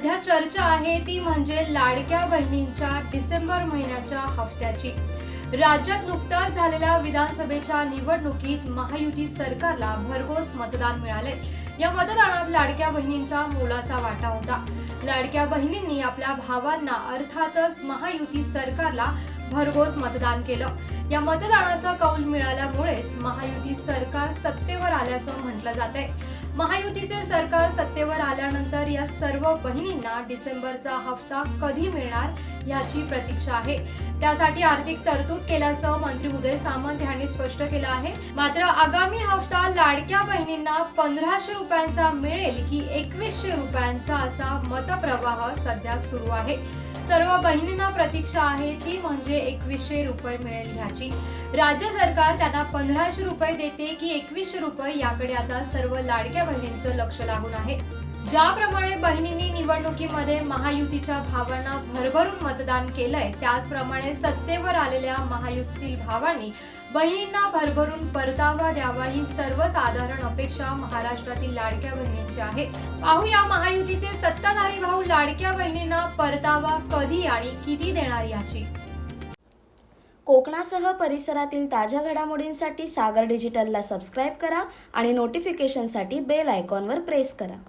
प्रतीक्षा आहे ती म्हणजे लाडक्या बहिणींच्या डिसेंबर महिन्याच्या हप्त्याची. राज्यात नुकताच झालेल्या विधानसभेच्या निवडणुकीत महायुती सरकारला भरघोस मतदान मिळाले. या मतदानात लाडक्या बहिणींचा मोलाचा वाटा होता. लाडक्या बहिणींनी आपल्या भावांना अर्थातच महायुती सरकारला भरघोस मतदान केलं. या मतदानाचा कौल मिळाल्यामुळेच महायुती सरकार सत्तेवर आल्याचं म्हटलं जात आहे महायुतीचे सरकार सत्तेवर आल्यानंतर या सर्व बहिणींना डिसेंबरचा हप्ता कधी मिळणार याची प्रतीक्षा आहे. त्यासाठी आर्थिक तरतूद केल्याचं मंत्री उदय सामंत यांनी स्पष्ट केलं आहे. मात्र आगामी हप्ता लाडक्या बहिणींना पंधराशे रुपयांचा मिळेल की एकवीसशे रुपयांचा असा मतप्रवाह सध्या सुरू आहे. सर्व बहिणींना प्रतीक्षा आहे ती म्हणजे एकवीसशे रुपये मिळेल ह्याची. राज्य सरकार त्यांना पंधराशे रुपये देते की एकवीसशे रुपये याकडे आता सर्व लाडक्या बहिणींचं लक्ष लागून आहे. ज्याप्रमाणे बहिणींनी निवडणुकीमध्ये महायुतीच्या भावांना भरभरून मतदान केलंय त्याचप्रमाणे सत्तेवर आलेल्या महायुतीतील भावांनी बहिणींना भरभरून परतावा द्यावा ही सर्वसाधारण अपेक्षा महाराष्ट्रातील लाडक्या बहिणींची आहे. पाहूया महायुतीचे सत्ताधारी भाऊ लाडक्या बहिणींना परतावा कधी आणि किती देणार याची. कोकणासह परिसरातील ताज्या घडामोडींसाठी सागर डिजिटलला सबस्क्राईब करा आणि नोटिफिकेशनसाठी बेल आयकॉनवर प्रेस करा.